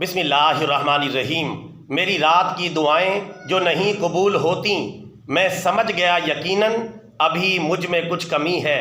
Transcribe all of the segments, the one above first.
بسم اللہ الرحمن الرحیم۔ میری رات کی دعائیں جو نہیں قبول ہوتیں میں سمجھ گیا یقیناً ابھی مجھ میں کچھ کمی ہے۔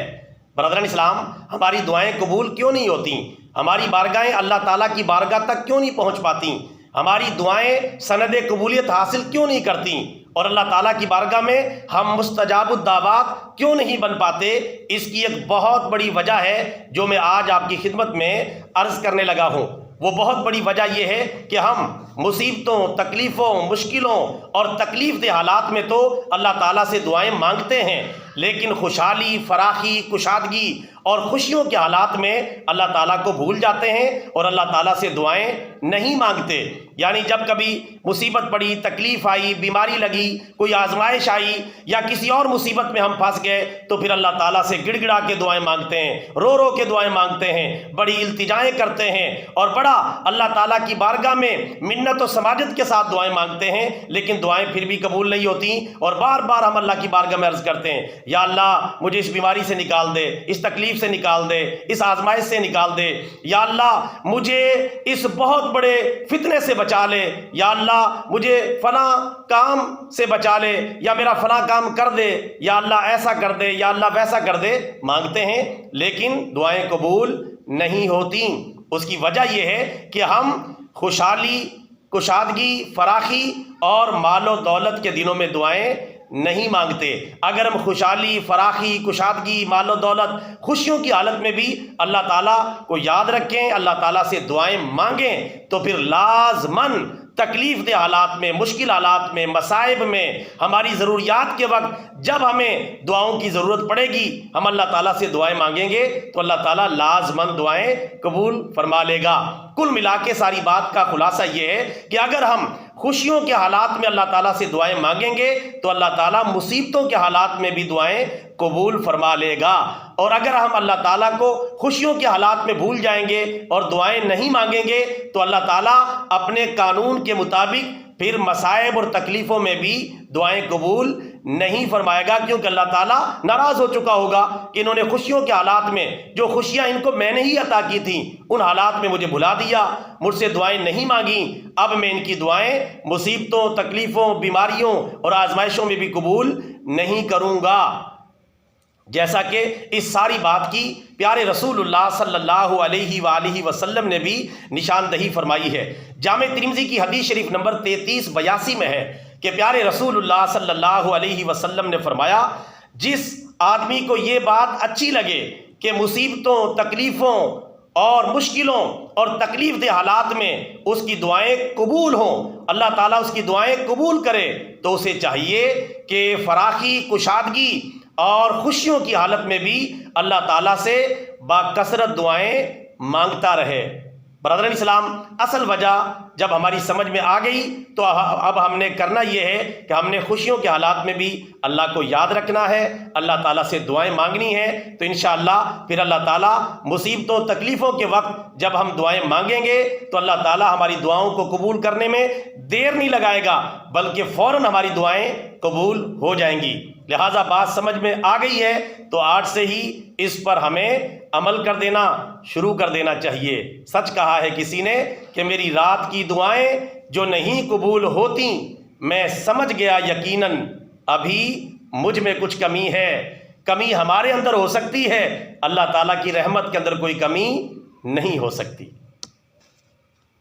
برادران اسلام، ہماری دعائیں قبول کیوں نہیں ہوتیں ہماری بارگاہیں اللہ تعالیٰ کی بارگاہ تک کیوں نہیں پہنچ پاتیں ہماری دعائیں سند قبولیت حاصل کیوں نہیں کرتیں اور اللہ تعالیٰ کی بارگاہ میں ہم مستجاب الدعوات کیوں نہیں بن پاتے؟ اس کی ایک بہت بڑی وجہ ہے جو میں آج آپ کی خدمت میں عرض کرنے لگا ہوں۔ وہ بہت بڑی وجہ یہ ہے کہ ہم مصیبتوں، تکلیفوں، مشکلوں اور تکلیف دہ حالات میں تو اللہ تعالیٰ سے دعائیں مانگتے ہیں، لیکن خوشحالی، فراخی، کشادگی اور خوشیوں کے حالات میں اللہ تعالیٰ کو بھول جاتے ہیں اور اللہ تعالیٰ سے دعائیں نہیں مانگتے۔ یعنی جب کبھی مصیبت پڑی، تکلیف آئی، بیماری لگی، کوئی آزمائش آئی یا کسی اور مصیبت میں ہم پھنس گئے، تو پھر اللہ تعالیٰ سے گڑ گڑا کے دعائیں مانگتے ہیں، رو رو کے دعائیں مانگتے ہیں، بڑی التجائیں کرتے ہیں اور بڑا اللہ تعالیٰ کی بارگاہ میں منت و سماجت کے ساتھ دعائیں مانگتے ہیں، لیکن دعائیں پھر بھی قبول نہیں ہوتی اور بار بار ہم اللہ کی بارگاہ میں عرض کرتے ہیں، یا اللہ مجھے اس بیماری سے نکال دے، اس تکلیف سے نکال دے، اس آزمائش سے نکال دے۔ یا اللہ، مجھے اس بہت بڑے فتنے سے بچا لے۔ یا اللہ، مجھے فلاں کام سے بچا لے، یا میرا فلاں کام کر دے۔ یا اللہ، ایسا کر دے، یا اللہ، ویسا کر دے۔ مانگتے ہیں، لیکن دعائیں قبول نہیں ہوتی۔ اس کی وجہ یہ ہے کہ ہم خوشحالی، کشادگی، فراخی اور مال و دولت کے دنوں میں دعائیں نہیں مانگتے۔ اگر ہم خوشحالی، فراخی، کشادگی، مال و دولت، خوشیوں کی حالت میں بھی اللہ تعالیٰ کو یاد رکھیں، اللہ تعالیٰ سے دعائیں مانگیں، تو پھر لازمن تکلیف دہ حالات میں، مشکل حالات میں، مصائب میں، ہماری ضروریات کے وقت جب ہمیں دعاؤں کی ضرورت پڑے گی، ہم اللہ تعالیٰ سے دعائیں مانگیں گے، تو اللہ تعالیٰ لازمند دعائیں قبول فرما لے گا۔ کل ملا کے ساری بات کا خلاصہ یہ ہے کہ اگر ہم خوشیوں کے حالات میں اللہ تعالیٰ سے دعائیں مانگیں گے، تو اللہ تعالیٰ مصیبتوں کے حالات میں بھی دعائیں قبول فرما لے گا۔ اور اگر ہم اللہ تعالیٰ کو خوشیوں کے حالات میں بھول جائیں گے اور دعائیں نہیں مانگیں گے، تو اللہ تعالیٰ اپنے قانون کے مطابق پھر مصائب اور تکلیفوں میں بھی دعائیں قبول نہیں فرمائے گا، کیونکہ اللہ تعالیٰ ناراض ہو چکا ہوگا کہ انہوں نے خوشیوں کے حالات میں جو خوشیاں ان کو میں نے ہی عطا کی تھیں، ان حالات میں مجھے بھلا دیا، مجھ سے دعائیں نہیں مانگیں۔ اب میں ان کی دعائیں مصیبتوں، تکلیفوں، بیماریوں اور آزمائشوں میں بھی قبول نہیں کروں گا۔ جیسا کہ اس ساری بات کی پیارے رسول اللہ صلی اللہ علیہ وآلہ وسلم نے بھی نشاندہی فرمائی ہے۔ جامع ترمزی کی حدیث شریف نمبر تینتیس بیاسی میں ہے۔ کہ پیارے رسول اللہ صلی اللہ علیہ وسلم نے فرمایا، جس آدمی کو یہ بات اچھی لگے کہ مصیبتوں، تکلیفوں اور مشکلوں اور تکلیف دہ حالات میں اس کی دعائیں قبول ہوں، اللہ تعالیٰ اس کی دعائیں قبول کرے، تو اسے چاہیے کہ فراخی، کشادگی اور خوشیوں کی حالت میں بھی اللہ تعالیٰ سے با کثرت دعائیں مانگتا رہے۔ برادر اسلام، اصل وجہ جب ہماری سمجھ میں آ گئی تو اب ہم نے کرنا یہ ہے کہ ہم نے خوشیوں کے حالات میں بھی اللہ کو یاد رکھنا ہے، اللہ تعالیٰ سے دعائیں مانگنی ہے تو انشاءاللہ پھر اللہ تعالیٰ مصیبتوں، تکلیفوں کے وقت جب ہم دعائیں مانگیں گے تو اللہ تعالیٰ ہماری دعاؤں کو قبول کرنے میں دیر نہیں لگائے گا، بلکہ فوراً ہماری دعائیں قبول ہو جائیں گی۔ لہٰذا بات سمجھ میں آ گئی ہے، تو آج سے ہی اس پر ہمیں عمل کر دینا، شروع کر دینا چاہیے۔ سچ کہا ہے کسی نے کہ میری رات کی دعائیں جو نہیں قبول ہوتی، میں سمجھ گیا یقیناً ابھی مجھ میں کچھ کمی ہے۔ کمی ہمارے اندر ہو سکتی ہے، اللہ تعالیٰ کی رحمت کے اندر کوئی کمی نہیں ہو سکتی۔